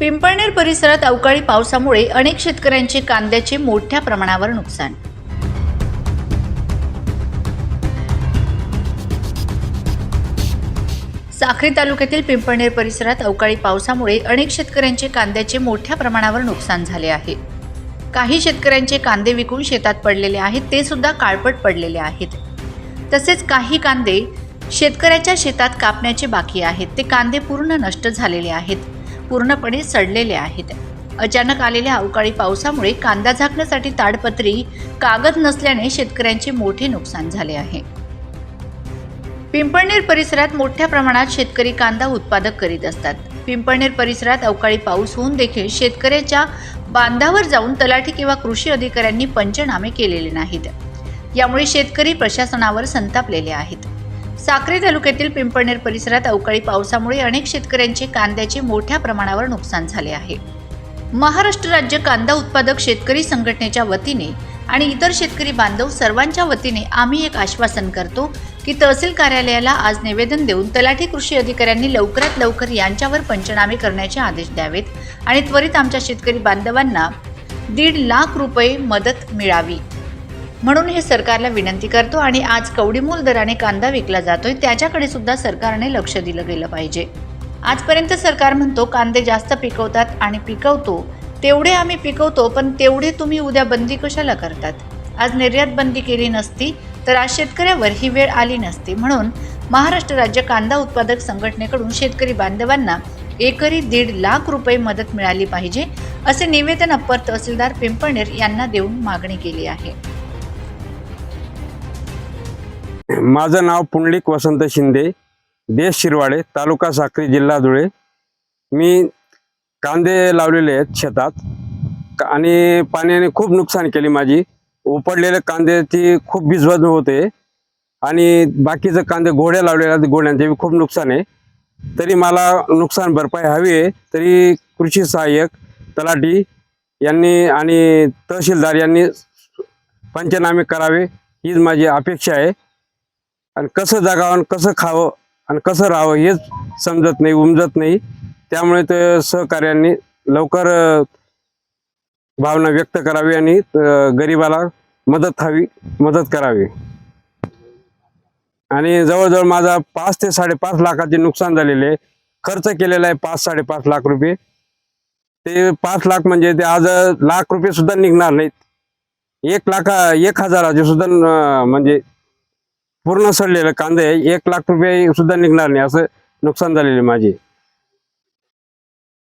पिंपळनेर परिसरात अवकाळी पावसामुळे अनेक शेतकऱ्यांचे कांद्याचे मोठ्या प्रमाणावर नुकसान. साखरी तालुक्यातील पिंपळनेर परिसरात अवकाळी पावसामुळे अनेक शेतकऱ्यांचे कांद्याचे मोठ्या प्रमाणावर नुकसान झाले आहे. काही शेतकऱ्यांचे कांदे विकून शेतात पडलेले आहेत ते सुद्धा काळपट पडलेले आहेत. तसेच काही कांदे शेतकऱ्याच्या शेतात कापण्याचे बाकी आहेत ते कांदे पूर्ण नष्ट झालेले आहेत. पूर्णपणे सडलेले आहेत. अचानक आलेल्या अवकाळी पावसामुळे कांदा झाकण्यासाठी ताडपत्री कागद नसल्याने शेतकऱ्यांचे मोठे नुकसान झाले आहे. पिंपळनेर परिसरात मोठ्या प्रमाणात शेतकरी कांदा उत्पादक करीत असतात. पिंपळनेर परिसरात अवकाळी पाऊस होऊन देखील शेतकऱ्याच्या बांधावर जाऊन तलाठी किंवा कृषी अधिकाऱ्यांनी पंचनामे केलेले नाहीत. यामुळे शेतकरी प्रशासनावर संतापलेले आहेत. साक्री तालुक्यातील पिंपळनेर परिसरात अवकाळी पावसामुळे अनेक शेतकऱ्यांचे कांद्याचे मोठ्या प्रमाणावर नुकसान झाले आहे. महाराष्ट्र राज्य कांदा उत्पादक शेतकरी संघटनेच्या वतीने आणि इतर शेतकरी बांधव सर्वांच्या वतीने आम्ही एक आश्वासन करतो की तहसील कार्यालयाला आज निवेदन देऊन तलाठी कृषी अधिकाऱ्यांनी लवकरात लवकर यांच्यावर पंचनामे करण्याचे आदेश द्यावेत आणि त्वरित आमच्या शेतकरी बांधवांना दीड लाख रुपये मदत मिळावी. म्हणून हे सरकारला विनंती करतो आणि आज कवडीमूल दराने कांदा विकला जातोय त्याच्याकडे सुद्धा सरकारने लक्ष दिलं गेलं पाहिजे. आजपर्यंत सरकार म्हणतो कांदे जास्त पिकवतात आणि पिकवतो तेवढे आम्ही पिकवतो पण तेवढे तुम्ही उद्या बंदी कशाला करतात? आज निर्यात बंदी केली नसती तर आज शेतकऱ्यावर ही वेळ आली नसती. म्हणून महाराष्ट्र राज्य कांदा उत्पादक संघटनेकडून शेतकरी बांधवांना एकरी दीड लाख रुपये मदत मिळाली पाहिजे असे निवेदन अप्पर तहसीलदार पिंपळनेर यांना देऊन मागणी केली आहे. माझं नाव पुंडलिक वसंत शिंदे देश शिरवाडे तालुका साक्री जिल्हा धुळे. मी कांदे लावलेले आहेत शेतात का- आणि पाण्याने खूप नुकसान केली माझी. उपडलेल्या कांद्याची खूप भिजवत होते आणि बाकीचं कांदे घोड्या लावलेल्या आहेत, घोड्यांचे बी खूप नुकसान आहे. तरी मला नुकसान भरपाई हवी आहे. तरी कृषी सहाय्यक तलाठी यांनी आणि तहसीलदार यांनी पंचनामे करावे हीच माझी अपेक्षा आहे. आणि कसं जगावं आणि कसं खावं आणि कसं राहावं हेच समजत नाही उमजत नाही. त्यामुळे ते सहकार्यांनी लवकर भावना व्यक्त करावी आणि गरिबाला मदत हवी मदत करावी. आणि जवळजवळ माझा पाच ते साडेपाच लाखाचे नुकसान झालेले आहे. खर्च केलेला आहे पाच साडेपाच लाख रुपये. ते पाच लाख म्हणजे ते आज लाख रुपये सुद्धा निघणार नाहीत. एक लाखा एक हजाराचे सुद्धा म्हणजे पूर्ण सडलेलं कांदे आहे एक लाख रुपये सुद्धा निघणार नाही. असं नुकसान झालेले माझे.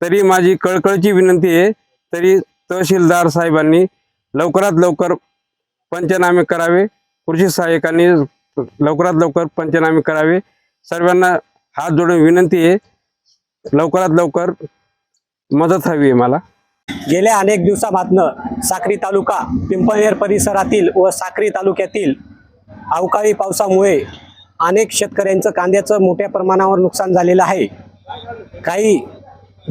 तरी माझी कळकळची विनंती आहे तरी तहसीलदार साहेबांनी लवकरात लवकर पंचनामे करावे कृषी सहाय्यकांनी लवकरात लवकर पंचनामे करावे. सर्वांना हात जोडून विनंती आहे लवकरात लवकर मदत हवी आहे मला. गेल्या अनेक दिवसापासनं साक्री तालुका पिंपळनेर परिसरातील व साक्री तालुक्यातील अवकाळी पावसामुळे अनेक शेतकऱ्यांचं कांद्याचं मोठ्या प्रमाणावर नुकसान झालेलं आहे. काही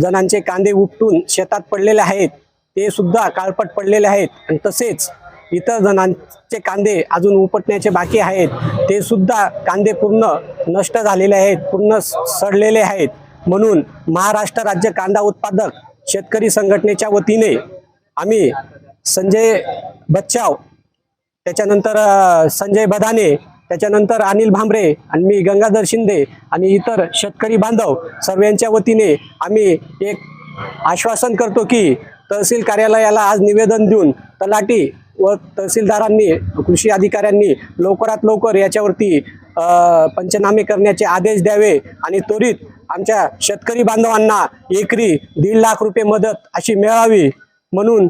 जणांचे कांदे उपटून शेतात पडलेले आहेत. ते सुद्धा काळपट पडलेले आहेत. आणि तसेच इतर जणांचे कांदे अजून उपटण्याचे बाकी आहेत. ते सुद्धा कांदे पूर्ण नष्ट झालेले आहेत. पूर्ण सडलेले आहेत. म्हणून महाराष्ट्र राज्य कांदा उत्पादक शेतकरी संघटनेच्या वतीने आम्ही संजय बच्चाव त्याच्यानंतर संजय बदाने त्याच्यानंतर अनिल भांबरे आणि मी गंगाधर शिंदे आणि इतर शेतकरी बांधव सर्वांच्या वतीने आम्ही एक आश्वासन करतो की तहसील कार्यालयाला आज निवेदन देऊन तलाटी व तहसीलदारांनी कृषी अधिकाऱ्यांनी लवकरात लवकर याच्यावरती पंचनामे करण्याचे आदेश द्यावे आणि त्वरित आमच्या शेतकरी बांधवांना एकरी दीड लाख रुपये मदत अशी मिळावी म्हणून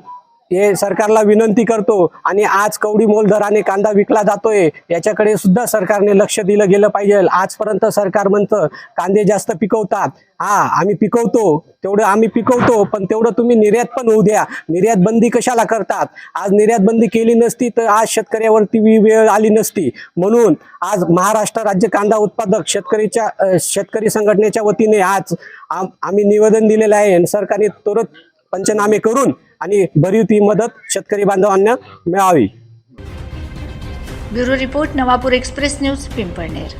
हे सरकारला विनंती करतो आणि आज कवडी मोल दराने कांदा विकला जातोय याच्याकडे सुद्धा सरकारने लक्ष दिलं गेलं पाहिजे. आजपर्यंत सरकार म्हणतं कांदे जास्त पिकवतात. हा आम्ही पिकवतो तेवढं आम्ही पिकवतो पण तेवढं तुम्ही निर्यात पण होऊ द्या. निर्यात बंदी कशाला करतात? आज निर्यात बंदी केली नसती तर आज शेतकऱ्यावरती वी- वेळ आली नसती. म्हणून आज महाराष्ट्र राज्य कांदा उत्पादक शेतकरीच्या शेतकरी संघटनेच्या वतीने आज आम- आम्ही निवेदन दिलेलं आहे आणि सरकारने त्वरित पंचनामे करून आणि भरीव ती मदत शेतकरी बांधवांना मिळावी. Bureau report Navapur express news Pimpalner.